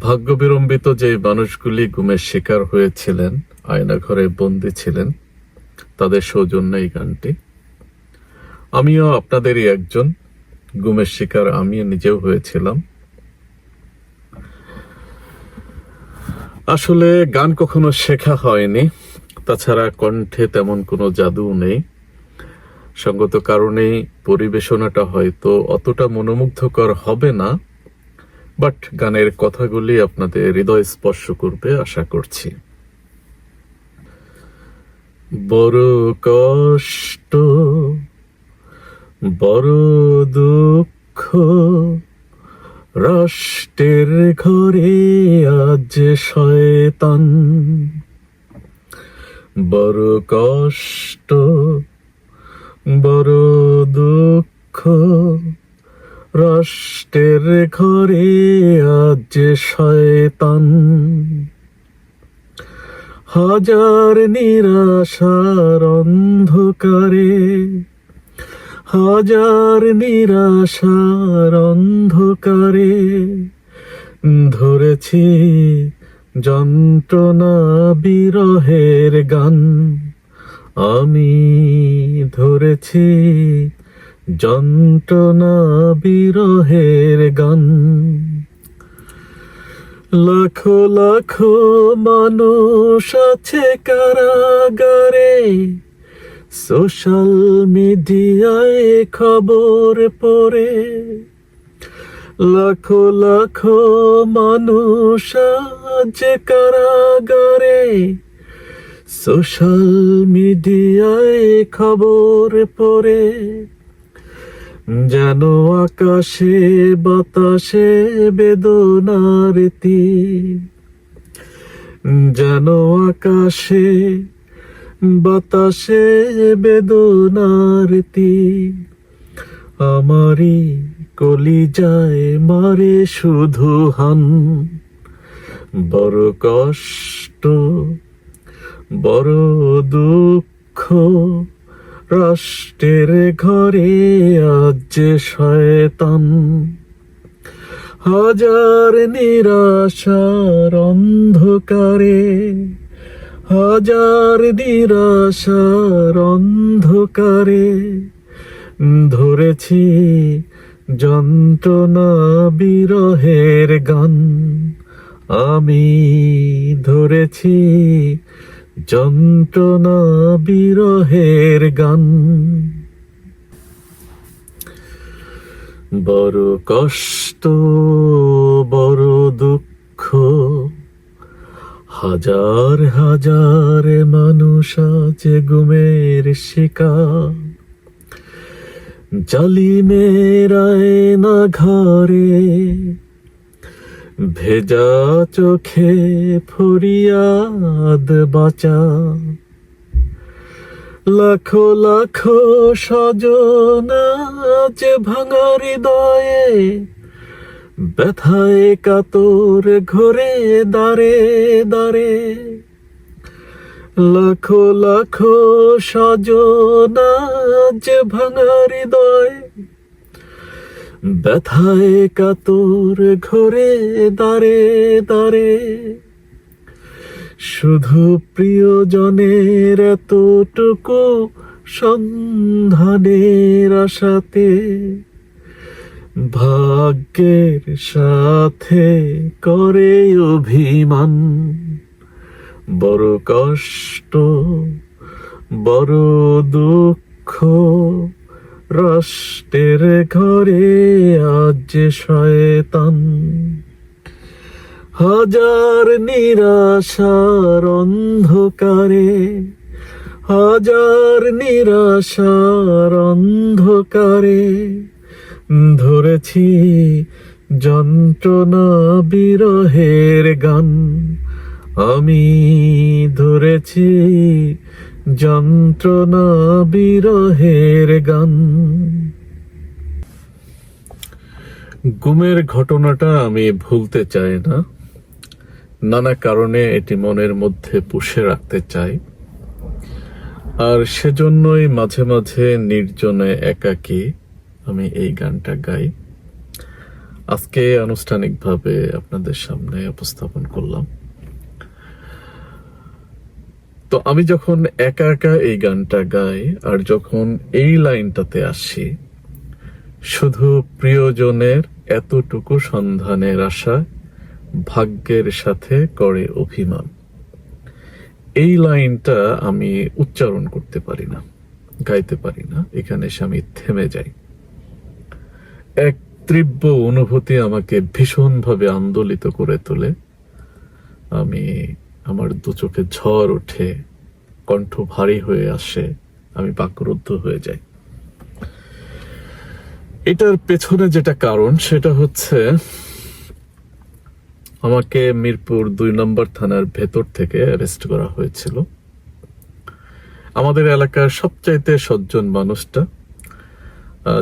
ভাগ্য বিড়ম্বিত যে মানুষগুলি গুমের শিকার হয়েছিলেন আয়না ঘরে বন্দি ছিলেন, তাদের সৌজন্য এই গানটি। আমিও আপনাদেরই একজন, গুমের শিকার আমি নিজেও হয়েছিলাম। আসলে গান কখনো শেখা হয়নি, তাছাড়া কণ্ঠে তেমন কোনো জাদু নেই। সঙ্গত কারণেই পরিবেশনাটা হয়তো অতটা মনোমুগ্ধকর হবে না। বাট গানের কথাগুলি আপনাদের হৃদয় স্পর্শ করবে, আশা করছি। বড় কষ্ট, বড় দুঃখ, রাষ্ট্রের ঘরে আজ শয়তান। বড় কষ্ট, বড় দুঃখ রাষ্ট্রের ঘরে আজ শয়তান। হাজার নিরাশার অন্ধকারে, হাজার নিরাশার অন্ধকারে ধরেছি যন্ত্রণা বিরহের গান। আমি ধরেছি যন্ত্রণা বিরহের গান। লাখো লাখো মানুষ আছে কারাগারে, সোশ্যাল মিডিয়ায় খবর পড়ে। লাখো লাখো মানুষ আজ কারাগারে, সোশ্যাল মিডিয়ায় খবর পড়ে। যেন আকাশে, বাতাসে বেদনার তীর। যেন আকাশে, বাতাসে বেদনার তীর। আমারই কলি যায় মারে শুধু হান। বড় কষ্ট, বড় দুঃখ রাষ্ট্রের ঘরে আজ যে শয়তান। হাজার নিরাশার অন্ধকারে, হাজার নিরাশার অন্ধকারে ধরেছি যন্ত্রণা বিরহের গান। আমি ধরেছি যন্ত্রণা বিরহের গান। বড় কষ্ট, বড় দুঃখ, হাজার হাজার মানুষ আছে গুমের শিকার। জালিমেরায় না ঘরে ভেজা চোখে ফরিয়াদ বাঁচা। লাখো লাখো স্বজন আজ ভাঙা হৃদয়ে, ব্যথায় কাতর ঘরে দাঁড়ে দাঁড়ে লাখো লাখো স্বজন আজ ভাঙা হৃদয় ব্যথায় কাতর ঘরে দাঁড়ে দাঁড়ে শুধু প্রিয়জনের এতটুকু সন্ধানের আশাতে, ভাগ্যের সাথে করে অভিমান। বড় কষ্ট, বড় দুঃখ রাষ্ট্রের ঘরে আজ শয়তান। হাজার নিরাশার অন্ধকারে, হাজার নিরাশার অন্ধকারে ধরেছি যন্ত্রণা বিরহের গান। আমি ধরেছি যন্ত্রণা বিরহের গান। গুমের ঘটনাটা আমি ভুলতে চাই না। নানা কারণে এটি মনের মধ্যে পুষে রাখতে চাই। আর সেজন্যই মাঝে মাঝে নির্জনে একাকী আমি এই গানটা গাই। আজকে আনুষ্ঠানিকভাবে আপনাদের সামনে উপস্থাপন করলাম। তো আমি যখন একা একা এই গানটা গাই আর যখন এই লাইনটাতে আসি, শুধু প্রিয়জনের এতটুকু সন্ধানের আশা ভাগ্যের সাথে করে অভিমান। এই লাইনটা আমি উচ্চারণ করতে পারি না, গাইতে পারি না, এখানে এসে আমি থেমে যাই। এক তীব্র অনুভূতি আমাকে ভীষণভাবে আন্দোলিত করে তোলে। আমি আমার দু চোখে ঝড় ওঠে, কণ্ঠ ভারী হয়ে আসে, আমি বাক্যরুদ্ধ হয়ে যাই। এটার পেছনে যেটা কারণ, সেটা হচ্ছে আমাকে মিরপুর দুই নম্বর থানার ভেতর থেকে অ্যারেস্ট করা হয়েছিল। আমাদের এলাকার সবচাইতে সজ্জন মানুষটা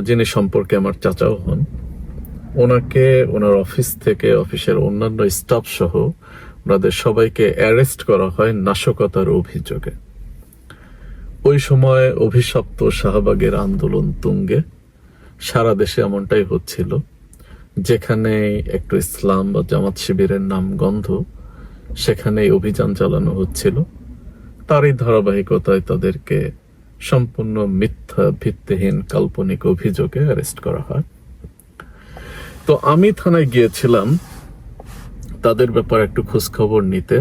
যিনি সম্পর্কে আমার চাচাও হন, ওনাকে, ওনার অফিস থেকে, অফিসের অন্যান্য স্টাফ সহ ওনাদের সবাইকে অ্যারেস্ট করা হয় নাশকতার অভিযোগে। ওই সময় অভিশপ্ত শাহবাগের আন্দোলন তুঙ্গে। সারা দেশে এমনটাই হচ্ছিল, যেখানে একটু ইসলাম বা জামাত শিবিরের নাম গন্ধ সেখানে অভিযান চালানো হচ্ছিল। তারই ধারাবাহিকতায় তাদেরকে সম্পূর্ণ মিথ্যা, ভিত্তিহীন, কাল্পনিক অভিযোগে অ্যারেস্ট করা হয়। তো আমি থানায় গিয়েছিলাম তাদের ব্যাপারে একটু খোঁজ খবর নিতে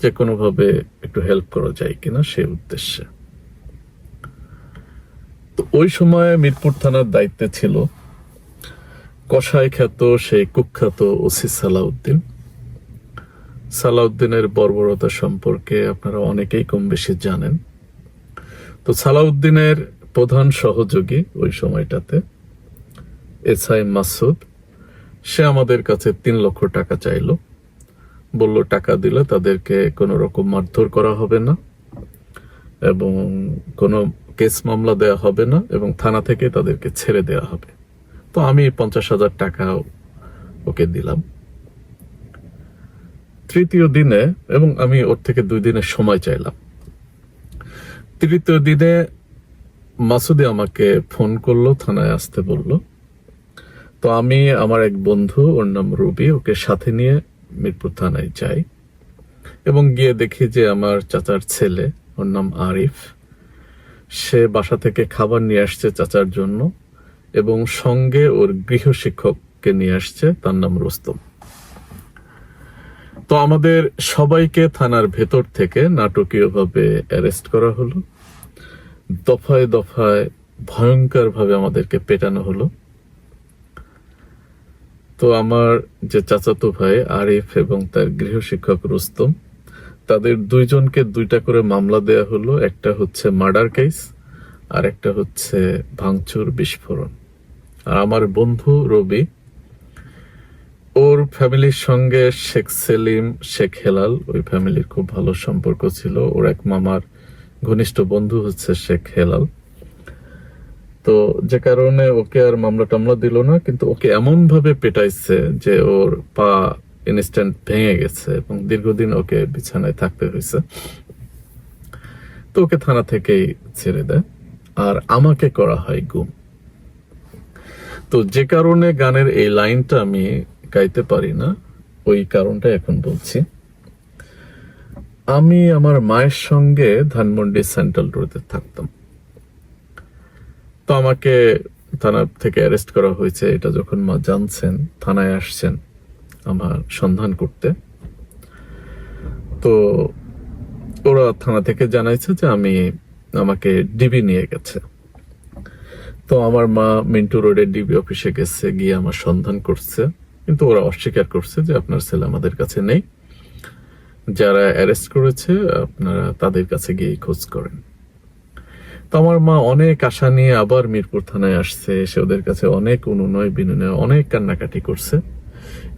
যে কোনোভাবে একটু হেল্প করা যায় কিনা সে উদ্দেশ্যে। তো ওই সময় মিরপুর থানার দায়িত্বে ছিল কসাই খ্যাত, সেই কুখ্যাত ওসি সালাউদ্দিন। সালাউদ্দিনের বর্বরতা সম্পর্কে আপনারা অনেকেই কম বেশি জানেন। তো সালাউদ্দিনের প্রধান সহযোগী ওই সময়টাতে এস আই মাসুদ। সে আমাদের কাছে তিন লক্ষ টাকা চাইলো। বলল, টাকা দিলে তাদেরকে কোনো রকম মারধর করা হবে না এবং কোনো কেস মামলা দেয়া হবে না এবং থানা থেকে তাদেরকে ছেড়ে দেয়া হবে। তো আমি পঞ্চাশ হাজার টাকা ওকে দিলাম। তৃতীয় দিনে, এবং আমি ওর থেকে দুই দিনের সময় চাইলাম। তৃতীয় দিনে মাসুদি আমাকে ফোন করল, থানায় আসতে বলল। তো আমি আমার এক বন্ধু, ওর নাম রবি, ওকে সাথে নিয়ে মিরপুর থানায় যাই এবং গিয়ে দেখি যে আমার চাচার ছেলে, ওর নাম আরিফ, সে বাসা থেকে খাবার নিয়ে আসছে চাচার জন্য এবং সঙ্গে ওর গৃহ শিক্ষককে নিয়ে আসছে, তার নাম রুস্তম। তো আমাদের সবাইকে থানার ভেতর থেকে নাটকীয়ভাবে অ্যারেস্ট করা হলো। দফায় দফায় ভয়ঙ্কর ভাবে আমাদেরকে পেটানো হলো। তো আমার যে চাচাতো ভাই আরিফ এবং তার গৃহ শিক্ষক রুস্তম, তাদের দুইজনকে দুইটা করে মামলা দেয়া হলো। একটা হচ্ছে মার্ডার কেস আর একটা হচ্ছে ভাঙচুর বিস্ফোরণ। আর আমার বন্ধু রবি, ওর ফ্যামিলির সঙ্গে শেখ সেলিম, শেখ হেলাল, ওই ফ্যামিলির খুব ভালো সম্পর্ক ছিল। ওর এক মামার ঘনিষ্ঠ বন্ধু হচ্ছে শেখ হেলাল। তো যে কারণে ওকে আর মামলা টামলা দিল না, কিন্তু ওকে এমন ভাবে পেটাইছে যে ওর পা ইনস্ট্যান্ট ভেঙে গেছে এবং দীর্ঘদিন ওকে বিছানায় থাকতে হয়েছে। তো ওকে থানা থেকেই ছেড়ে দেয়, আর আমাকে করা হয় গুম। তো যে কারণে গানের এই লাইনটা আমি গাইতে পারি না, ওই কারণটা এখন বলছি। আমি আমার মায়ের সঙ্গে ধানমন্ডি সেন্ট্রাল রোডে থাকতাম। তো আমাকে থানা থেকে অ্যারেস্ট করা হয়েছে। এটা যখন মা জানছেন, থানায় আসছেন আমার সন্ধান করতে। তো ওরা থানা থেকে জানাইছে যে আমি আমাকে ডিবি নিয়ে গেছে। তো আমার মা মিন্টু রোডের ডিবি অফিসে গেছে, গিয়ে আমার সন্ধান করছে। কিন্তু ওরা অস্বীকার করছে যে আপনার ছেলে আমাদের কাছে নেই। যারা অ্যারেস্ট করেছে, আপনারা তাদের কাছে গিয়ে খোঁজ করেন। তো আমার মা অনেক আশা নিয়ে আবার মিরপুর থানায় আসছে, এসে ওদের কাছে অনেক অনুনয় বিনয়, অনেক কান্নাকাটি করছে।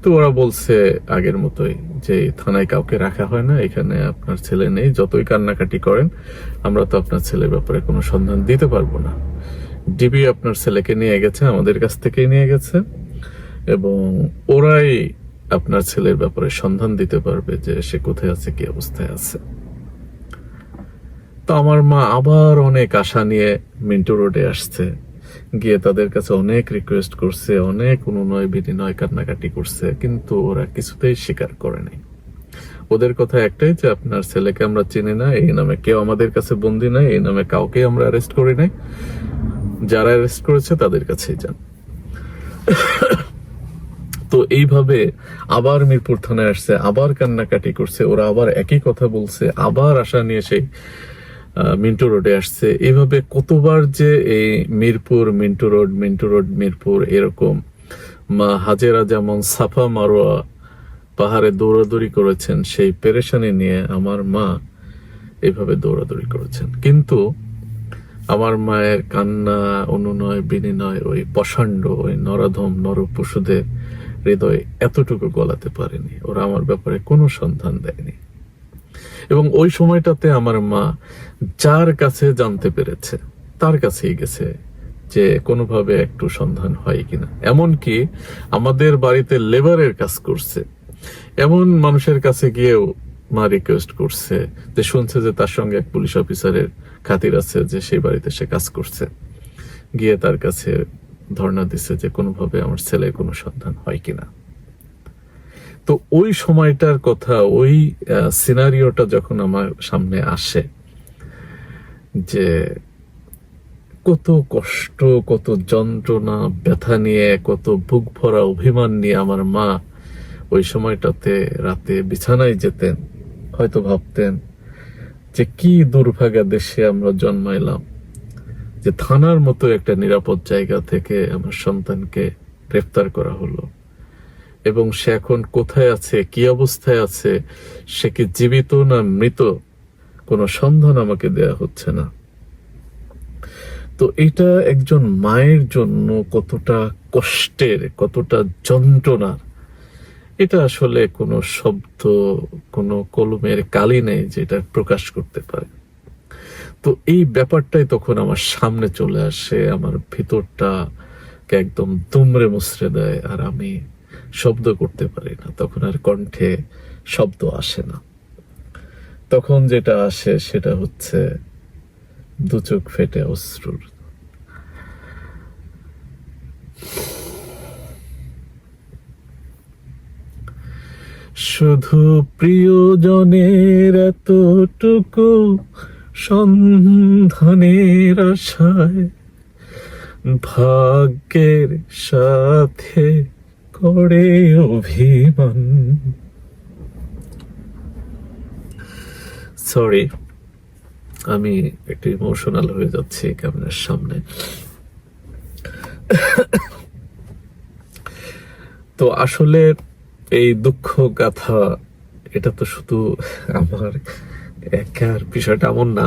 তো ওরা বলছে আগের মতোই যে থানায় কাউকে রাখা হয় না, এখানে আপনার ছেলে নেই, যতই কান্নাকাটি করেন, আমরা তো আপনার ছেলের ব্যাপারে কোনো সন্ধান দিতে পারব না। ডিবি আপনার ছেলেকে নিয়ে গেছে, আমাদের কাছ থেকেই নিয়ে গেছে, এবং ওরাই আপনার ছেলের ব্যাপারে সন্ধান দিতে পারবে যে সে কোথায় আছে, কি অবস্থায় আছে। তো আমার মা আবার অনেক আশা নিয়ে মিন্টু রোডে আসছে। গিয়ে তাদের কাছে অনেক রিকোয়েস্ট করছে, অনেক অনুনয় বিনিময় কান্নাকাটি করছে, কিন্তু ওরা কিছুতেই স্বীকার করে নাই। ওদের কথা একটাই যে, আপনার ছেলেকে আমরা চিনি না, এই নামে কেউ আমাদের কাছে বন্দি নাই, এই নামে কাউকে আমরা অ্যারেস্ট করি নাই। যারা অ্যারেস্ট করেছে তাদের কাছেই যান। তো এইভাবে আবার মিরপুর থানায় আসছে, আবার কান্নাকাটি করছে, ওরা আবার একই কথা বলছে, আবার আশা নিয়ে সেই মিন্টু রোডে আসছে। এইভাবে কতবার যে এই মিরপুর, মিন্টু রোড মিন্টু রোড, মিরপুর এরকম, মা হাজেরা যেমন সাফা মারোয়া পাহাড়ে দৌড়াদৌড়ি করেছেন, সেই পেরেশানি নিয়ে আমার মা এইভাবে দৌড়াদৌড়ি করেছেন। কিন্তু আমার মায়ের কান্না, অনুনয় বিনিময় ওই পশাণ্ড ওই নরাধম নর পশুদের হৃদয় এতটুকু গলাতে পারেনি। ওরা আমার ব্যাপারে কোনো সন্ধান দেয়নি। এবং ওই সময়টাতে আমার মা যার কাছে জানতে পেরেছে, তার কাছেই গেছে যে কোনোভাবে একটু সন্ধান হয় কিনা। এমনকি আমাদের বাড়িতে লেবারের কাজ করছে। এমন মানুষের কাছে গিয়েও মা রিকোয়েস্ট করছে যে শুনছে যে তার সঙ্গে এক পুলিশ অফিসারের খাতির আছে যে সেই বাড়িতে সে কাজ করছে। গিয়ে তার কাছে ধর্ণা দিছে যে কোনোভাবে আমার ছেলের কোনো সন্ধান হয় কিনা। তো ওই সময়টার কথা, ওই সিনারিওটা যখন আমার সামনে আসে, যে কত কষ্ট, কত যন্ত্রণা, ব্যথা নিয়ে, কত বুক ভরা অভিমান নিয়ে আমার মা ওই সময়টাতে রাতে বিছানায় যেতেন, হয়তো ভাবতেন যে কি দুর্ভাগা দেশে আমরা জন্মাইলাম, যে থানার মতো একটা নিরাপদ জায়গা থেকে আমার সন্তানকে গ্রেফতার করা হলো। এবং সে এখন কোথায় আছে, কি অবস্থায় আছে, সে কি জীবিত না মৃত, কোনো সন্ধান আমাকে দেয়া হচ্ছে না। তো এটা একজন মায়ের জন্য কতটা কষ্টের, কতটা যন্ত্রণার, এটা আসলে কোনো শব্দ, কোনো কলমের কালি নেই যেটা প্রকাশ করতে পারে। তো এই ব্যাপারটাই তখন আমার সামনে চলে আসে, আমার ভিতরটাকে একদম দুমড়ে মুচড়ে দেয়, আর আমি শব্দ করতে পারি না, তখন আর কণ্ঠে শব্দ আসে না। তখন যেটা আসে সেটা হচ্ছে দু চোখ ফেটে অশ্রুর। শুধু প্রিয়জনের এতটুকু সন্ধানের আশায়, ভাগ্যের সাথে করে অভিমান। সরি আমি একটু ইমোশনাল হয়ে যাচ্ছি ক্যামেরার সামনে। তো আসলে এই দুঃখ গাথা, এটা তো শুধু আমার একার বিষয়টা এমন না,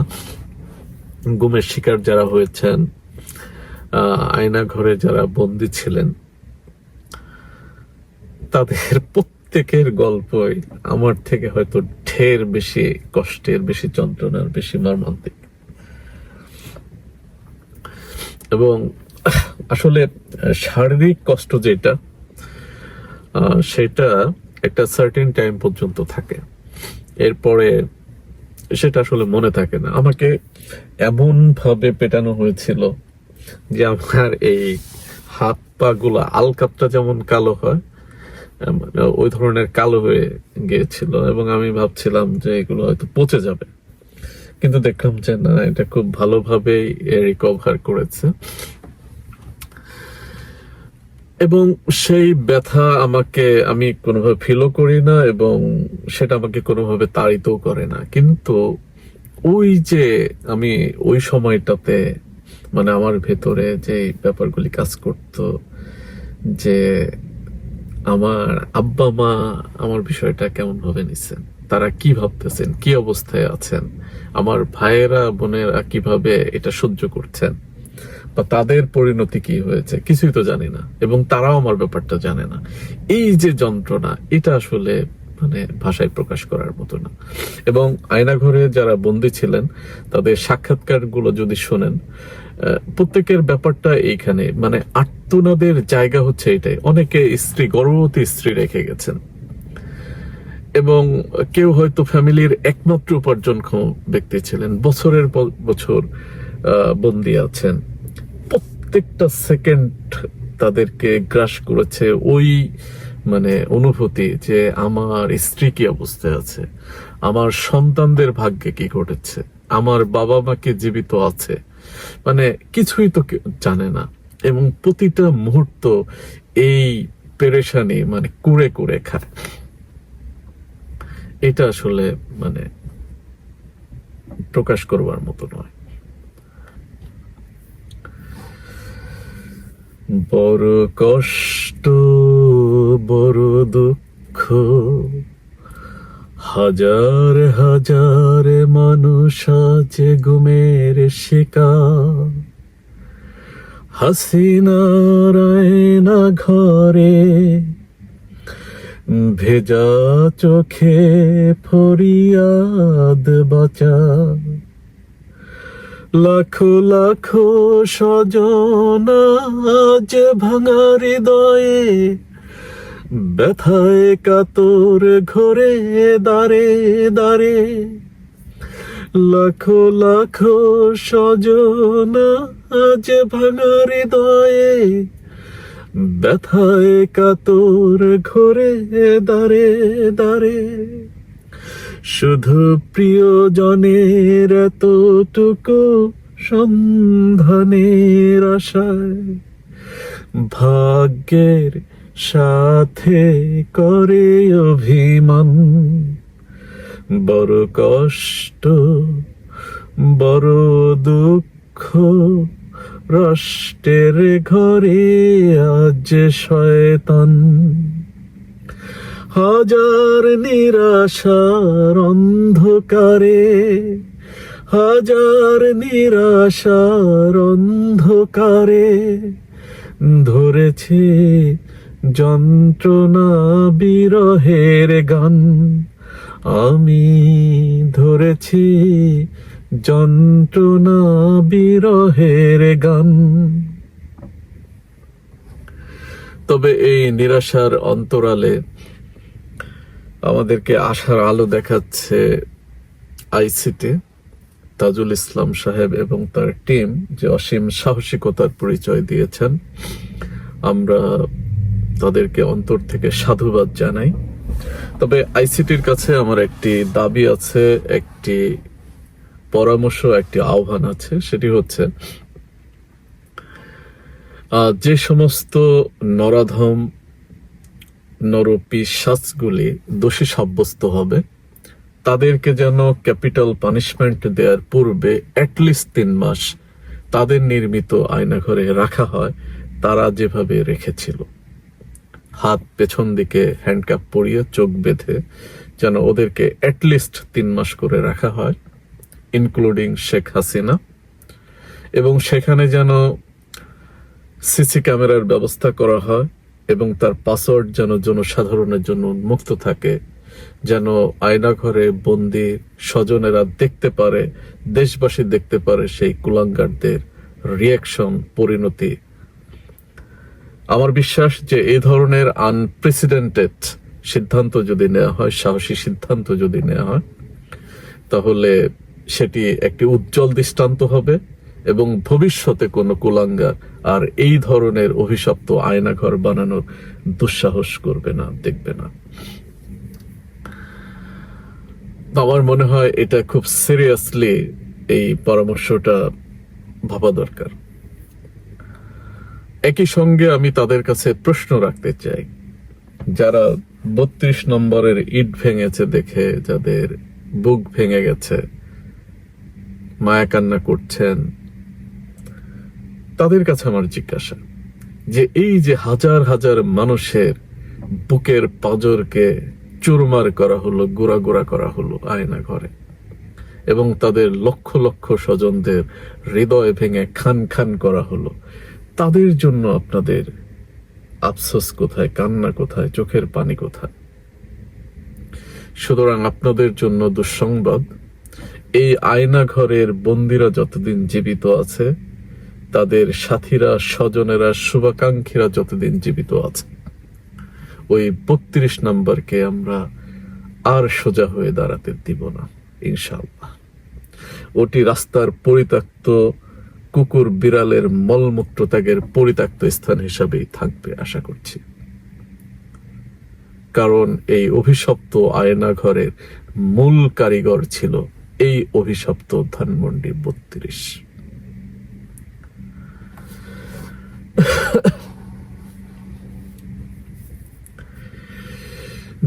গুমের শিকার যারা হয়েছেন আয়না ঘরে যারা বন্দী ছিলেন তাদের প্রত্যেকের গল্পই আমার থেকে হয়তো ঢের বেশি কষ্টের, বেশি যন্ত্রণার, বেশি মর্মান্তিক। এবং আসলে শারীরিক কষ্ট যেটা সেটা একটা সার্টেন টাইম পর্যন্ত থাকে। এরপরে সেটা আসলে মনে থাকে না। আমাকে এমন ভাবে পেটানো হয়েছিল যে আমার এই হাত পা গুলা, আলকাপটা যেমন কালো হয় ওই ধরনের কালো হয়ে গিয়েছিল এবং আমি ভাবছিলাম যে এগুলো হয়তো পচে যাবে। কিন্তু দেখলাম যে না, এটা খুব ভালোভাবেই রিকভার করেছে। এবং সেই ব্যথা আমাকে, আমি কোনোভাবে ফিলও করি না এবং সেটা আমাকে কোনোভাবে তাড়িতও করে না। কিন্তু ওই যে আমি ওই সময়টাতে মানে আমার ভেতরে যে ব্যাপারগুলি কাজ করত, যে আমার আব্বা, মা আমার বিষয়টা কেমন ভাবে নিছেন? তারা কি ভাবতেছেন? কি অবস্থায় আছেন? আমার ভাইয়েরা, বোনেরা কীভাবে এটা সহ্য করছেন? বা তাদের পরিণতি কি হয়েছে? কিছুই তো জানি না। এবং তারাও আমার ব্যাপারটা জানে না। এই যে যন্ত্রণা, এটা আসলে মানে ভাষায় প্রকাশ করার মতো না। এবং আয়নাঘরে যারা বন্দী ছিলেন, তাদের সাক্ষাৎকারগুলো যদি শোনেন প্রত্যেকের ব্যাপারটা এইখানে মানে আত্মনাদের জায়গা হচ্ছে এটাই। অনেকে স্ত্রী, গর্ভবতী স্ত্রী রেখে গেছেন। এবং কেউ হয়তো ফ্যামিলির একমাত্র উপার্জনক্ষম ব্যক্তি ছিলেন, বছরের বছর বন্দী আছেন। প্রত্যেকটা সেকেন্ড তাদেরকে গ্রাস করেছে ওই মানে অনুভূতি যে আমার স্ত্রী কি অবস্থায় আছে? আমার সন্তানদের ভাগ্যে কি ঘটেছে? আমার বাবা মা জীবিত আছে? মানে কিছুই তো জানে না। এবং প্রতিটা মুহূর্ত এই পেরেশানি মানে কুড়ে কুড়ে খায়। এটা আসলে মানে প্রকাশ করবার মতো নয়। বড় কষ্ট, বড় দুঃখ হাজার হাজার মানুষ আছে ঘুমের শিকার। আয়না ঘরে ভেজা চোখে ফরিয়াদ বাঁচা। লাখো লাখো স্বজন আজ ভাঙা হৃদয়ে ব্যথায় কাতর ঘরে দাঁড়ে দাঁড়ে লাখো লাখো স্বজন আজ ভাঙা হৃদয়ে ব্যথায় কাতর ঘরে দাঁড়ে দাঁড়ে শুধু প্রিয়জনের এতটুকু সন্ধানের আশায় ভাগ্যের সাথে করে অভিমান। বড় কষ্ট, বড় দুঃখ, রাষ্ট্রের ঘরে আজ শয়তান। হাজার নিরাশার অন্ধকারে, হাজার নিরাশার অন্ধকারে ধরেছে যন্ত্রণা বিরহের গান। আমি ধরেছি যন্ত্রণা বিরহের গান। তবে এই নিরাশার অন্তরালে আমাদেরকে আশার আলো দেখাচ্ছে আইসিটি, তাজুল ইসলাম সাহেব এবং তার টিম যে অসীম সাহসিকতার পরিচয় দিয়েছেন। আমরা তাদেরকে অন্তর থেকে সাধুবাদ জানাই। তবে আইসিটির কাছে আমার একটি দাবি আছে, একটি পরামর্শ, একটি আহ্বান আছে, সেটি হচ্ছে যে সমস্ত নরাধম নরপি নরপিশাচগুলি দোষী সাব্যস্ত হবে, তাদেরকে যেন ক্যাপিটাল পানিশমেন্ট দেওয়ার পূর্বে অ্যাটলিস্ট তিন মাস তাদের নির্মিত আয়নাঘরে রাখা হয়, তারা যেভাবে রেখেছিল। হাত পেছন দিকে হ্যান্ডকাপ পরিয়ে চোখ বেঁধে যেন ওদেরকে অ্যাটলিস্ট তিন মাস করে রাখা হয় ইনক্লুডিং শেখ হাসিনা। এবং সেখানে যেন সিসি ক্যামেরার ব্যবস্থা করা হয় এবং তার পাসওয়ার্ড যেন জনসাধারণের জন্য উন্মুক্ত থাকে, যেন আয়নাঘরে বন্দি স্বজনেরা দেখতে পারে, দেশবাসী দেখতে পারে সেই কুলাঙ্গারদের রিয়াকশন পরিণতি আমার বিশ্বাস যে এই ধরনের আনপ্রেসিডেন্টেড সিদ্ধান্ত যদি নেওয়া হয়, সাহসী সিদ্ধান্ত যদি নেওয়া হয়, তাহলে সেটি একটি উজ্জ্বল দৃষ্টান্ত হবে এবং ভবিষ্যতে কোনো কুলাঙ্গার আর এই ধরনের অভিশপ্ত আয়নাঘর বানানোর দুঃসাহস করবে না, দেখবে না। আমার মনে হয় এটা খুব সিরিয়াসলি এই পরামর্শটা ভাবা দরকার। একই সঙ্গে আমি তাদের কাছে প্রশ্ন রাখতে চাই। যারা বত্রিশ নম্বরের ইট ভেঙেছে দেখে, যাদের বুক ভেঙে গেছে, মায়া কান্না করছেন, তাদের কাছে আমার জিজ্ঞাসা যে এই যে হাজার হাজার মানুষের বুকের পাজরকে চুরমার করা হলো, গোড়া গোড়া করা হলো আয়না ঘরে, এবং তাদের লক্ষ লক্ষ স্বজনদের হৃদয় ভেঙে খান খান করা হলো তাদের জন্য আপনাদের আফসোস কোথায়, কান্না কোথায়, চোখের পানি কোথায়? সুতরাং আপনাদের জন্য দুঃসংবাদ, এই আয়না ঘরের বন্দিরা যতদিন জীবিত আছে, তাদের সাথীরা, স্বজনেরা, শুভাকাঙ্ক্ষীরা যতদিন জীবিত আছে। ওই বত্রিশ নাম্বারকে আমরা আর সোজা হয়ে দাঁড়াতে দিব না, ইনশাআল্লাহ। ওটি রাস্তার পরিত্যক্ত কুকুর বিড়ালের মলমূত্র ত্যাগের পরিত্যক্ত স্থান হিসাবেই থাকবে আশা করছি। কারণ এই অভিশপ্ত আয়না ঘরের মূল কারিগর ছিল এই অভিশপ্ত ধানমন্ডি বত্রিশ।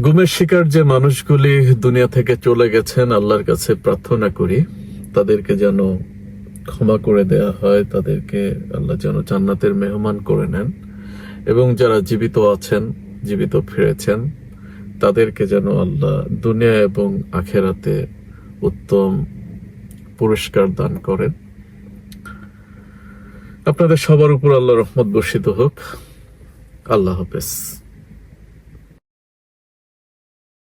গুমের শিকার যে মানুষগুলি দুনিয়া থেকে চলে গেছেন, আল্লাহর কাছে প্রার্থনা করি, তাদেরকে যেন ক্ষমা করে দেয়া হয়, তাদেরকে আল্লাহ যেন জান্নাতের মেহমান করে নেন। এবং যারা জীবিত আছেন, জীবিত ফিরেছেন, তাদেরকে যেন আল্লাহ দুনিয়া এবং আখেরাতে উত্তম পুরস্কার দান করেন। আপনাদের সবার উপর আল্লাহ রহমত বর্ষিত হোক। আল্লাহ হাফেজ।